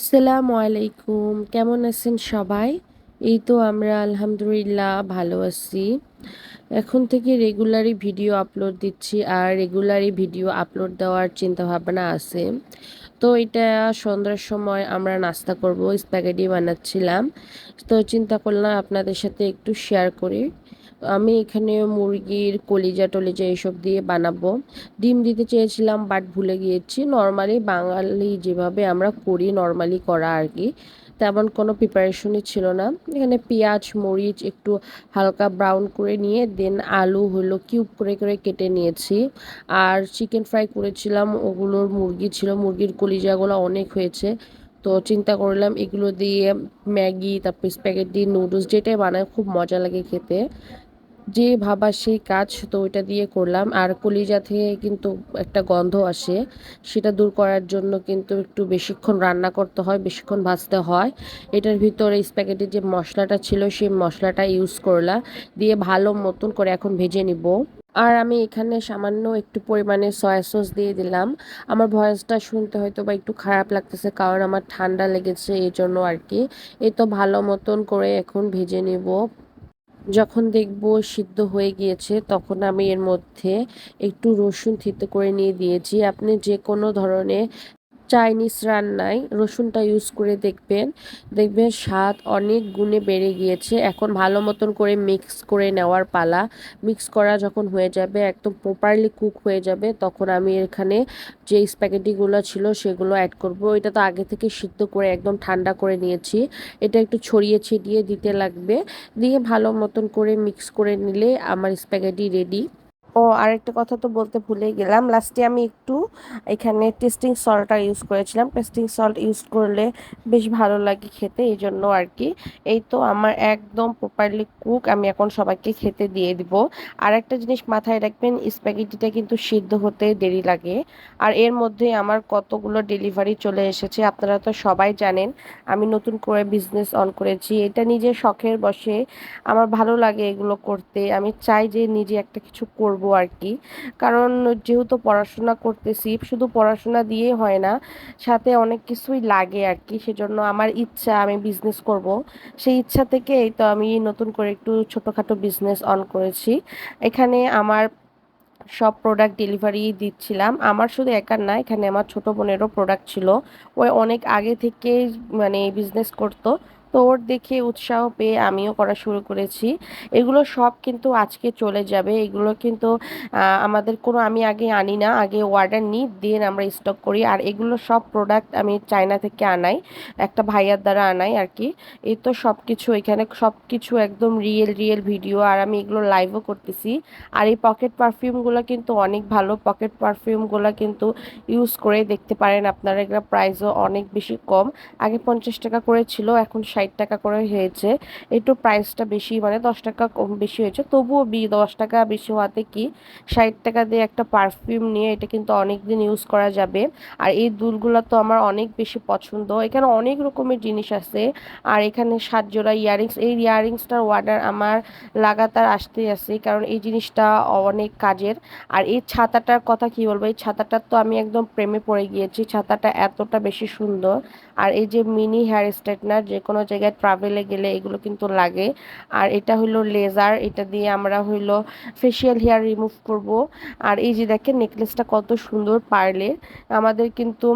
আসসালামু আলাইকুম। কেমন আছেন সবাই? এই তো আমরা আলহামদুলিল্লাহ ভালো আছি। এখন থেকে রেগুলারই ভিডিও আপলোড দিচ্ছি আর রেগুলারই ভিডিও আপলোড দেওয়ার চিন্তা ভাবনা আছে। তো এটা সন্ধ্যার সময় আমরা নাস্তা করব, স্প্যাগেটি বানাচ্ছিলাম। তো চিন্তা করলাম আপনাদের সাথে একটু শেয়ার করি। আমি এখানে মুরগির কলিজা টলিজা এসব দিয়ে বানাবো। ডিম দিতে চেয়েছিলাম বাট ভুলে গিয়েছি। নর্মালি বাঙালি যেভাবে আমরা করি নর্মালি করা আর কি। তেমন কোনো প্রিপারেশনই ছিল না। এখানে পেঁয়াজ, মরিচ একটু হালকা ব্রাউন করে নিয়ে দেন আলু হলো কিউব করে করে কেটে নিয়েছি। আর চিকেন ফ্রাই করেছিলাম, ওগুলোর মুরগি ছিল। মুরগির কলিজাগুলো অনেক হয়েছে। তো চিন্তা করলাম এগুলো দিয়ে ম্যাগি, তারপর স্প্যাগেটি নুডলস যেটাই বানায় খুব মজা লাগে খেতে। যে ভাবা সেই কাজ তো ওইটা দিয়ে করলাম। আর কলিজা থেকে কিন্তু একটা গন্ধ আসে, সেটা দূর করার জন্য কিন্তু একটু বেশিক্ষণ রান্না করতে হয়, বেশিক্ষণ ভাজতে হয়। এটার ভিতরে স্প্যাগেটির যে মশলাটা ছিল, সেই মশলাটা ইউজ করলাম দিয়ে ভালো মতন করে এখন ভেজে নিব। আর আমি এখানে সামান্য একটু পরিমাণে সয়া সস দিয়ে দিলাম। আমার ভয়েসটা শুনতে হয়তো বা একটু খারাপ লাগতেছে, কারণ আমার ঠান্ডা লেগেছে এই জন্য আর কি। এই তো ভালো মতন করে এখন ভেজে নিব। যখন দেখব সিদ্ধ হয়ে গিয়েছে, তখন আমি এর মধ্যে একটু রসুন থিতো করে নিয়ে দিয়েছি। আপনি যে কোনো ধরনের চাইনিজ রান্নায় রসুনটা ইউজ করে দেখবেন। দেখবেন স্বাদ অনেক গুণে বেড়ে গিয়েছে। এখন ভালো মতন করে মিক্স করে নেওয়ার পালা। মিক্স করা যখন হয়ে যাবে, একদম প্রপারলি কুক হয়ে যাবে, তখন আমি এখানে যে স্প্যাগেটিগুলো ছিল সেগুলো অ্যাড করব। এটা তো আগে থেকে সিদ্ধ করে একদম ঠান্ডা করে নিয়েছি। এটা একটু ছড়িয়ে ছিটিয়ে দিতে লাগবে। দিয়ে ভালো মতন করে মিক্স করে নিলে আমার স্প্যাগেটি রেডি ও, আরেকটা কথা তো বলতে ভুলে গেলাম। লাস্টে আমি একটু এখানে টেস্টিং সল্টটা ইউজ করেছিলাম। টেস্টিং সল্ট ইউজ করলে বেশ ভালো লাগে খেতে, এই জন্য আর কি এই তো আমার একদম প্রপারলি কুক আমি এখন সবাইকে খেতে দিয়ে দিব। আর একটা জিনিস মাথায় রাখবেন স্প্যাগেটিটা কিন্তু সিদ্ধ হতে দেরি লাগে। আর এর মধ্যে আমার কতগুলো ডেলিভারি চলে এসেছে, আপনারা তো সবাই জানেন। আমি নতুন করে বিজনেস অন করেছি। এটা নিজের শখের বসে আমার ভালো লাগে এগুলো করতে। আমি চাই যে নিজে একটা কিছু করব আর কি। কারণ যেহেতু পড়াশোনা করতেছি, শুধু পড়াশোনা দিয়ে হয় না, সাথে অনেক কিছুই লাগে আর কি, সেজন্য আমার ইচ্ছা আমি বিজনেস করব। সেই ইচ্ছা থেকে এই তো আমি নতুন করে একটু ছোটোখাটো বিজনেস অন করেছি। এখানে আমার সব প্রোডাক্ট ডেলিভারি দিচ্ছিলাম। আমার শুধু একার না, এখানে আমার ছোট বোনেরও প্রোডাক্ট ছিল। ওই অনেক আগে থেকে মানে বিজনেস করতো। তো ওর দেখে উৎসাহ পেয়ে আমিও করা শুরু করেছি। এগুলো সব কিন্তু আজকে চলে যাবে। এগুলো কিন্তু আমাদের কোনো আমি আগে আনি না, আগে অর্ডার নিই দেন আমরা স্টক করি। আর এগুলো সব প্রোডাক্ট আমি চায়না থেকে আনাই, একটা ভাইয়ার দ্বারা আনাই আর কি। এই তো সব কিছু এখানে সব কিছু একদম রিয়েল রিয়েল ভিডিও আর আমি এগুলো লাইভও করতেছি। আর এই পকেট পারফিউমগুলো কিন্তু অনেক ভালো। পকেট পারফিউমগুলো কিন্তু ইউজ করে দেখতে পারেন। আপনারা এগুলো প্রাইসও অনেক বেশি কম। আগে পঞ্চাশ টাকা করে ছিল, এখন ষাট টাকা করে হয়েছে। একটু প্রাইসটা বেশি মানে দশ টাকা কম বেশি হয়েছে। তবুও বি, দশ টাকা বেশি হওয়াতে কি ষাট টাকা দিয়ে একটা পারফিউম নিয়ে এটা কিন্তু অনেক দিন ইউজ করা যাবে। আর এই দুলগুলো তো আমার অনেক বেশি পছন্দ। এখানে অনেক রকমের জিনিস আছে। আর এখানে সাত জোড়া ইয়ারিংস এই ইয়ারিংসটার অর্ডার আমার লাগাতার আসতেই আছে। কারণ এই জিনিসটা অনেক কাজের। আর এই ছাতাটার কথা কি বলব? এই ছাতাটার তো আমি একদম প্রেমে পড়ে গিয়েছি। ছাতাটা এতটা বেশি সুন্দর। আর এই যে মিনি হেয়ার স্ট্রেটনার যে কোনো জায়গায় ট্রাভেলে গেলে এগুলো কিন্তু লাগে। আর এটা হলো লেজার এটা দিয়ে আমরা হইল ফেসিয়াল হেয়ার রিমুভ করব। আর এই যে দেখেন নেকলেসটা কত সুন্দর পারলে আমাদের কিন্তু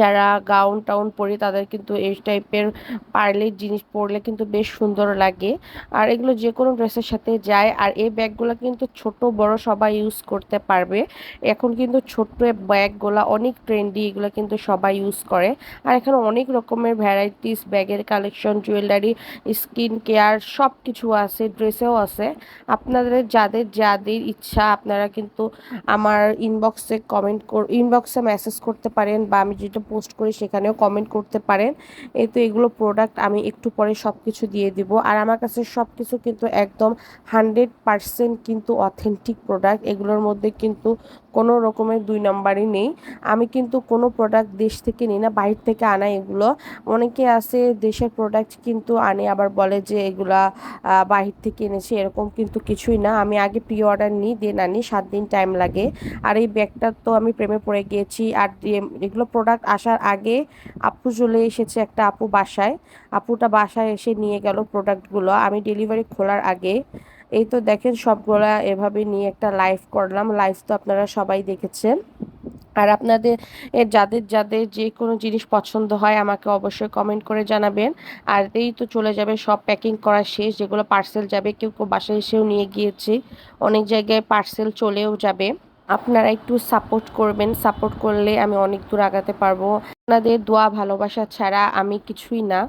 যারা গাউন টাউন পরে তাদের কিন্তু এই টাইপের পার্লের জিনিস পরলে কিন্তু বেশ সুন্দর লাগে। আর এগুলো যে কোনো ড্রেসের সাথে যায়। আর এই ব্যাগগুলো কিন্তু ছোট, বড় সবাই ইউজ করতে পারবে। এখন কিন্তু ছোট্ট ব্যাগগুলো অনেক ট্রেন্ডি এগুলো কিন্তু সবাই ইউজ করে। আর এখানে অনেক রকমের ভ্যারাইটিস ব্যাগের কালেকশন জুয়েলারি স্কিন কেয়ার সব কিছু আছে ড্রেসেও আছে। আপনাদের যাদের যাদের ইচ্ছা আপনারা কিন্তু আমার ইনবক্সে কমেন্ট কর ইনবক্সে মেসেজ করতে পারেন বা আমি যেটা পোস্ট করি সেখানেও কমেন্ট করতে পারেন। এই তো এগুলো প্রোডাক্ট আমি একটু পরে সব কিছু দিয়ে দিব। আর আমার কাছে সব কিছু কিন্তু একদম হান্ড্রেড পারসেন্ট কিন্তু অথেন্টিক প্রোডাক্ট এগুলোর মধ্যে কিন্তু কোনো রকমের দুই নম্বরই নেই। আমি কিন্তু কোনো প্রোডাক্ট দেশ থেকে নিই না, বাইরে থেকে আনা এগুলো। অনেকে আছে দেশের প্রোডাক্ট কিন্তু আনে, আবার বলে যে এগুলা বাহির থেকে এনেছে, এরকম কিন্তু কিছুই না। আমি আগে প্রি অর্ডার নিই দেন আনি, সাত দিন টাইম লাগে। আর এই ব্যাগটা তো আমি প্রেমে পড়ে গিয়েছি। আর এগুলো প্রোডাক্ট আসার আগে আপু চলে এসেছে একটা আপু বাসায়। আপুটা বাসায় এসে নিয়ে গেল প্রোডাক্টগুলো আমি ডেলিভারি খোলার আগে এই তো দেখেন সবগুলা এভাবে নিয়ে একটা লাইভ করলাম। লাইভ তো আপনারা সবাই দেখেছেন। আর আপনাদের যাদের যাদের যে কোনো জিনিস পছন্দ হয়, আমাকে অবশ্যই কমেন্ট করে জানাবেন। আর এই তো চলে যাবে, সব প্যাকিং করা শেষ, যেগুলো পার্সেল যাবে, কেউ কেউ বাসায় এসেও নিয়ে গিয়েছে। অনেক জায়গায় পার্সেল চলেও যাবে। আপনারা একটু সাপোর্ট করবেন। সাপোর্ট করলে আমি অনেক দূর আগাতে পারব। আপনাদের দোয়া ভালোবাসা ছাড়া আমি কিছুই না।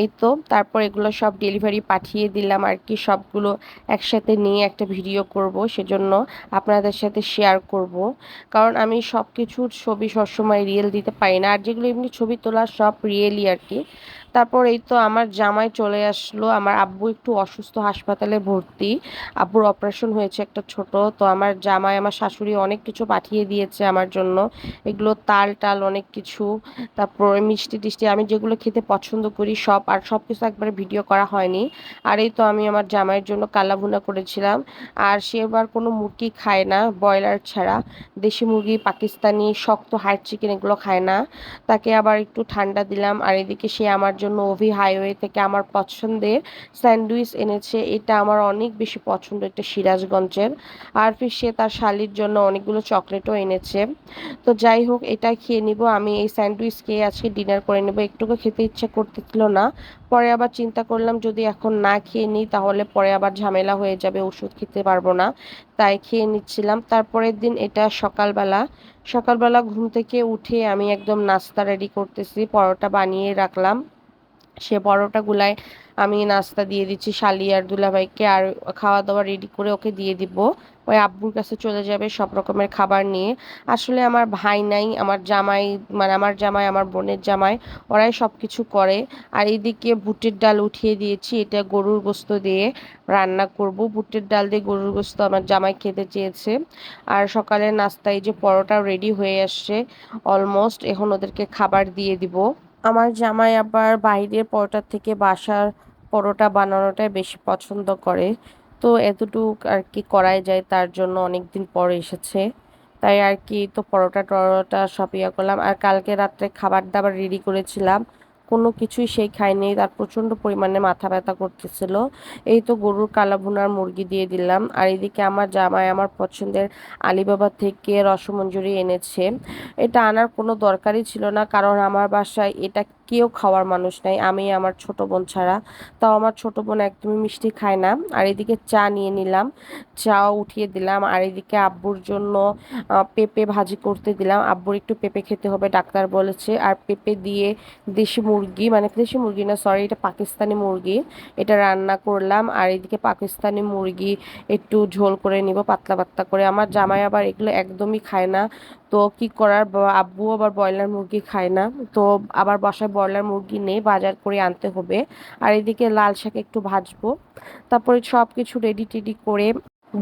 এই তো, তারপর এগুলো সব ডেলিভারি পাঠিয়ে দিলাম আর কি, সবগুলো একসাথে নিয়ে একটা ভিডিও করব, সেজন্য আপনাদের সাথে শেয়ার করব। কারণ আমি সব কিছুর ছবি সবসময় রিয়েল দিতে পারি না, আর যেগুলো এমনি ছবি তোলা সব রিয়েলই আর কি। তারপর এই তো আমার জামাই চলে আসলো, আমার আব্বু একটু অসুস্থ, হাসপাতালে ভর্তি। আব্বুর অপারেশন হয়েছে একটা ছোট, তো আমার জামাই, আমার শাশুড়ি অনেক কিছু পাঠিয়ে দিয়েছে আমার জন্য। এগুলো তাল টাল অনেক কিছু। তারপর মিষ্টি টিষ্টি আমি যেগুলো খেতে পছন্দ করি, সব আর সব কিছু একবারে ভিডিও করা হয়নি। আর এই তো আমি আমার জামাইয়ের জন্য কালাভুনা করেছিলাম। আর সে এবার কোনো মুরগি খায় না, ব্রয়লার ছাড়া। দেশি মুরগি, পাকিস্তানি, শক্ত হাইট চিকেন এগুলো খায় না। তাকে আবার একটু ঠান্ডা দিলাম। আর এদিকে সে আমার জন্য ওভি হাইওয়ে থেকে আমার পছন্দের স্যান্ডউইচ এনেছে। এটা আমার অনেক বেশি পছন্দ এটা সিরাজগঞ্জের। আর ফির সে তার শালির জন্য অনেকগুলো চকলেটও এনেছে। তো যাই হোক, এটা খেয়ে নিব। আমি এই স্যান্ডউইচ খেয়ে আজকে ডিনার করে নেব, একটুকু খেতে ইচ্ছা করতেছিল না। পরে আবার চিন্তা করলাম, যদি এখন না খেয়ে নিই, তাহলে পরে আবার ঝামেলা হয়ে যাবে, ওষুধ খেতে পারব না। তাই খেয়ে নিচ্ছিলাম। তারপরের দিন এটা সকালবেলা সকালবেলা ঘুম থেকে উঠে আমি একদম নাস্তা রেডি করতেছি, পরোটা বানিয়ে রাখলাম। সে পরোটাগুলায় আমি নাস্তা দিয়ে দিচ্ছি শালি আর দুলাভাইকে আর খাওয়া দাওয়া রেডি করে ওকে দিয়ে দিব। ওই আব্বুর কাছে চলে যাবে সব রকমের খাবার নিয়ে। আসলে আমার ভাই নাই, আমার জামাই মানে আমার জামাই, আমার বোনের জামাই, ওরাই সব কিছু করে। আর এইদিকে বুটের ডাল উঠিয়ে দিয়েছি, এটা গরুর গোস্ত দিয়ে রান্না করব। বুটের ডাল দিয়ে গরুর গোস্ত আমার জামাই খেতে চেয়েছে। আর সকালে নাস্তায় যে পরোটা রেডি হয়ে আসছে অলমোস্ট এখন ওদেরকে খাবার দিয়ে দিব। আমার জামাই আবার বাইরের পরোটার থেকে বাসার পরোটা বানানোটাই বেশি পছন্দ করে। তো এতটুকু আর কি করাই যায়, তার জন্য অনেক দিন পর এসেছে। তাই আর কি, তো পরোটা টরোটা সব ইয়া করলাম। আর কালকে রাত্রে খাবার দাবার রেডি করেছিলাম। কোনো কিছুই সেই খায়নি, তার প্রচণ্ড পরিমাণে মাথা ব্যথা করতেছিল। এই তো গরুর কালা ভুনার মুরগি দিয়ে দিলাম। আর এদিকে আমার জামাই আমার পছন্দের আলিবাবা থেকে রসমঞ্জুরি এনেছে। এটা আনার কোনো দরকারই ছিল না, কারণ আমার বাসায় এটা কেউ খাওয়ার মানুষ নাই। আমি আমার ছোট বোন ছাড়া। তাও আমার ছোট বোন একদমই মিষ্টি খায় না। আর এদিকে চা নিয়ে নিলাম। চাও উঠিয়ে দিলাম। আর এদিকে আব্বুর জন্য পেঁপে ভাজি করতে দিলাম। আব্বুর একটু পেঁপে খেতে হবে, ডাক্তার বলেছে। আর পেঁপে দিয়ে দেশি মুরগি মানে দেশি মুরগি না সরি এটা পাকিস্তানি মুরগি। এটা রান্না করলাম। আর এদিকে পাকিস্তানি মুরগি একটু ঝোল করে নিব, পাতলা পাতলা করে। আমার জামাই আবার এগুলো একদমই খায় না। তো কি করার? আব্বু আবার ব্রয়লার মুরগি খায় না। তো আবার বাসায় ব্রয়লার মুরগি নেই, বাজার করে আনতে হবে। আর এদিকে লাল শাক একটু ভাজবো। তারপরে সব কিছু রেডি টেডি করে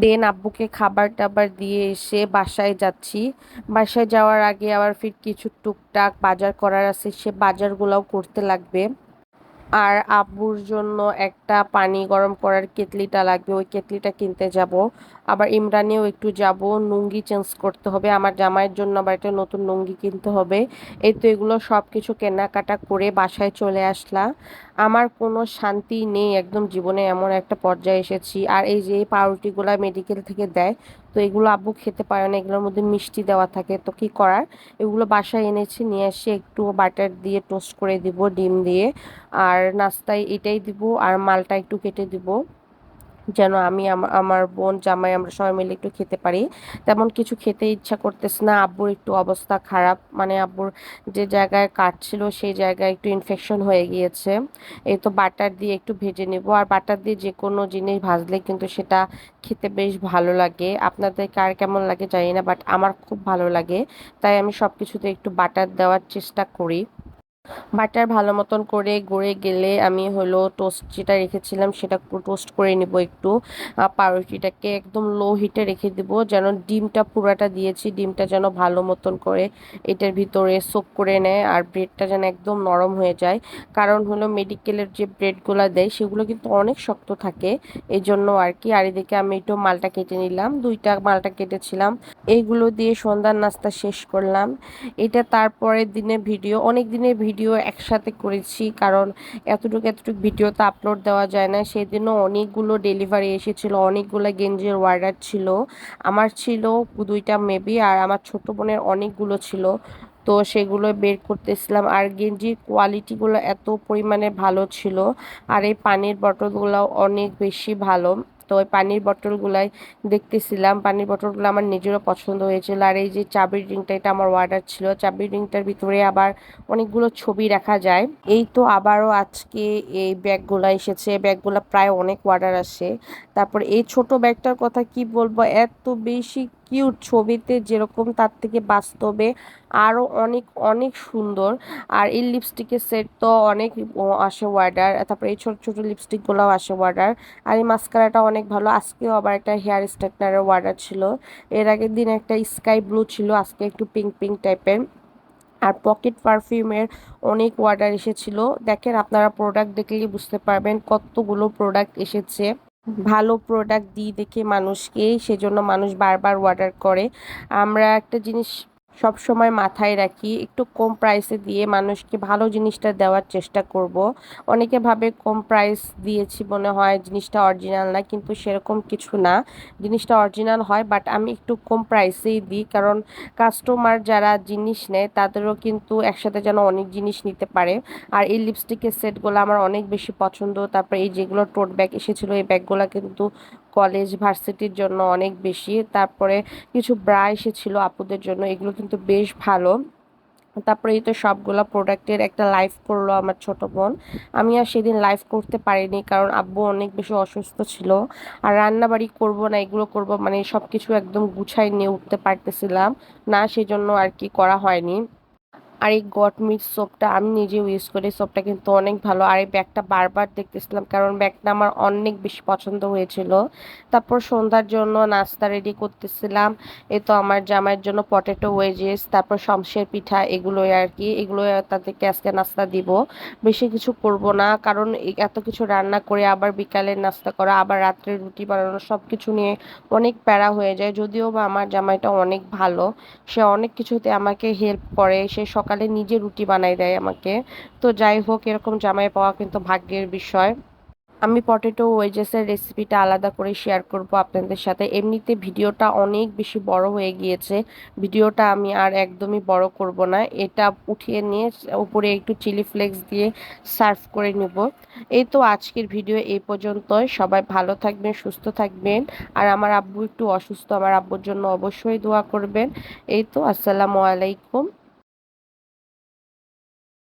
দেন আব্বুকে খাবার টাবার দিয়ে এসে বাসায় যাচ্ছি। বাসায় যাওয়ার আগে আবার ফির কিছু টুকটাক বাজার করার আছে, সে বাজারগুলোও করতে লাগবে। আর আব্বুর জন্য একটা পানি গরম করার কেতলিটা লাগবে, ওই কেতলিটা কিনতে যাব। আবার ইমরানেও একটু যাব নুঙ্গি চেঞ্জ করতে হবে। আমার জামাইয়ের জন্য আবার একটা নতুন লুঙ্গি কিনতে হবে। এই তো এগুলো সব কিছু কেনাকাটা করে বাসায় চলে আসলাম। আমার কোনো শান্তি নেই, একদম জীবনে এমন একটা পর্যায়ে এসেছি। আর এই যে পাউরুটিগুলো মেডিকেল থেকে দেয় তো এগুলো আব্বু খেতে পারে না, এগুলোর মধ্যে মিষ্টি দেওয়া থাকে। তো কি করার? এগুলো বাসায় এনেছি, নিয়ে এসে একটু বাটার দিয়ে টোস্ট করে দিব, ডিম দিয়ে। আর নাস্তায় এটাই দিব, আর মালটা একটু কেটে দিব। যেন আমি আমার বোন, জামাই আমরা সবাই মিলে একটু খেতে পারি। তেমন কিছু খেতে ইচ্ছা করতেছে না। আব্বুর একটু অবস্থা খারাপ। মানে আব্বুর যে জায়গায় কাটছিল সেই জায়গায় একটু ইনফেকশন হয়ে গিয়েছে। এই তো বাটার দিয়ে একটু ভেজে নেব। আর বাটার দিয়ে যে কোনো জিনিস ভাজলে কিন্তু সেটা খেতে বেশ ভালো লাগে। আপনাদের কার কেমন লাগে জানি না, বাট আমার খুব ভালো লাগে। তাই আমি সব কিছুতে একটু বাটার দেওয়ার চেষ্টা করি। বাটার ভালো মতন করে গড়ে গেলে আমি হলো টোস্ট যেটা রেখেছিলাম সেটা টোস্ট করে নিব একটু। পাউরুটিটাকে একদম লো হিটে রেখে দেব যেন ডিমটা পুরাটা দিয়েছি, ডিমটা যেন ভালো মতন করে এটার ভিতরে সোক করে নেয় আর ব্রেডটা যেন একদম নরম হয়ে যায়। কারণ হলো মেডিকেলের যে ব্রেডগুলো দেয় সেগুলো কিন্তু অনেক শক্ত থাকে এই জন্য আর কি আর এদিকে আমি একটু মালটা কেটে নিলাম। দুইটা মালটা কেটেছিলাম এইগুলো দিয়ে সন্ধ্যার নাস্তা শেষ করলাম। এটা তারপরের দিনের ভিডিও অনেক দিনের ভিডিও একসাথে করেছি, কারণ এতটুকু এতটুকু ভিডিও তো আপলোড দেওয়া যায় না। সেদিনও অনেকগুলো ডেলিভারি এসেছিল, অনেকগুলো গেঞ্জির অর্ডার ছিল। আমার ছিল দুইটা মেবি আর আমার ছোট বোনের অনেকগুলো ছিল। তো সেগুলো বের করতেছিলাম। আর গেঞ্জির কোয়ালিটিগুলো এত পরিমাণে ভালো ছিল, আর এই পানির বটলগুলো অনেক বেশি ভালো। তো ওই পানির বটলগুলাই দেখতেছিলাম। পানির বটলগুলো আমার নিজেরও পছন্দ হয়েছিল। আর এই যে চাবির রিংটা, এটা আমার অর্ডার ছিল। চাবির রিংটার ভিতরে আবার অনেকগুলো ছবি রাখা যায়। এই তো আবারও আজকে এই ব্যাগগুলো এসেছে। ব্যাগগুলো প্রায় অনেক অর্ডার আসে। তারপর এই ছোট ব্যাগটার কথা কি বলব? এত বেশি কিউট ছবিতে যেরকম তার থেকে বাস্তবে আরও অনেক অনেক সুন্দর। আর এই লিপস্টিকের সেট তো অনেক আসে অর্ডার তারপরে এই ছোটো ছোটো লিপস্টিকগুলোও আসে অর্ডার আর এই মাস্কারাটা অনেক ভালো, আজকেও আবার একটা হেয়ার স্ট্রেটনারের অর্ডার ছিল। এর আগের দিন একটা স্কাই ব্লু ছিল, আজকে একটু পিঙ্ক পিঙ্ক টাইপের আর পকেট পারফিউমের অনেক অর্ডার এসেছিল। দেখেন আপনারা প্রোডাক্ট দেখলেই বুঝতে পারবেন কতগুলো প্রোডাক্ট এসেছে। ভালো প্রোডাক্ট দিই দেখে মানুষকে সেজন্য মানুষ বারবার অর্ডার করে। আমরা একটা জিনিস সব সময় মাথায় রাখি, একটু কম প্রাইসে দিয়ে মানুষকে ভালো জিনিসটা দেওয়ার চেষ্টা করব। অনেকে ভাবে কম প্রাইস দিয়েছি মনে হয় জিনিসটা অরিজিনাল না, কিন্তু সেরকম কিছু না। জিনিসটা অরিজিনাল হয় বাট আমি একটু কম প্রাইসেই দিই, কারণ কাস্টমার যারা জিনিস নেয়, তাদেরও কিন্তু একসাথে যেন অনেক জিনিস নিতে পারে। আর এই লিপস্টিকের সেটগুলো আমার অনেক বেশি পছন্দ, তারপরে এই যেগুলো টোট ব্যাগ এসেছিল, এই ব্যাগগুলো কিন্তু কলেজ ভার্সিটির জন্য অনেক বেশি। তারপরে কিছু ব্রা এসেছিল আপুদের জন্য, এগুলো কিন্তু বেশ ভালো। তারপরে এই তো সবগুলো প্রোডাক্টের একটা লাইভ করল আমার ছোট বোন। আমি আর সেদিন লাইভ করতে পারিনি কারণ আব্বু অনেক বেশি অসুস্থ ছিল। আর রান্নাবাড়ি করব না, এগুলো করব মানে সব কিছু একদম গুছাই নিয়ে উঠতে পারতেছিলাম। না, সেজন্য আর কি করা হয়নি। আর এই গট মিট সোপটা আমি নিজে ইউজ করি সোপটা কিন্তু অনেক ভালো। আর এই ব্যাগটা বারবার দেখতেছিলাম, কারণ ব্যাগটা আমার অনেক বেশি পছন্দ হয়েছিল। তারপর সন্ধ্যার জন্য নাস্তা রেডি করতেছিলাম। এ তো আমার জামাইয়ের জন্য পটেটো ওয়েজেস তারপর শমশের পিঠা, এগুলোই আর কি এগুলো তাদেরকে আজকে নাস্তা দিব। বেশি কিছু করব না, কারণ এত কিছু রান্না করে আবার বিকালের নাস্তা করা, আবার রাত্রে রুটি বানানো সব কিছু নিয়ে অনেক প্যারা হয়ে যায়। যদিও বা আমার জামাইটা অনেক ভালো, সে অনেক কিছুতে আমাকে হেল্প করে, সে সকালে নিজে রুটি বানাই দেয় আমাকে। তো যাই হোক, এরকম জামাই পাওয়া কিন্তু ভাগ্যের বিষয়। আমি পটেটো ওয়েজেসের রেসিপিটা আলাদা করে শেয়ার করব আপনাদের সাথে। এমনিতে ভিডিওটা অনেক বেশি বড় হয়ে গিয়েছে। ভিডিওটা আমি আর একদমই বড় করব না। এটা উঠিয়ে নিয়ে উপরে একটু চিলি ফ্লেক্স দিয়ে সার্ভ করে নেব। এই তো আজকের ভিডিও এই পর্যন্তই। সবাই ভালো থাকবেন, সুস্থ থাকবেন। আর আমার আব্বু একটু অসুস্থ, আমার আব্বুর জন্য অবশ্যই দোয়া করবেন। এই তো, আসসালামু আলাইকুম।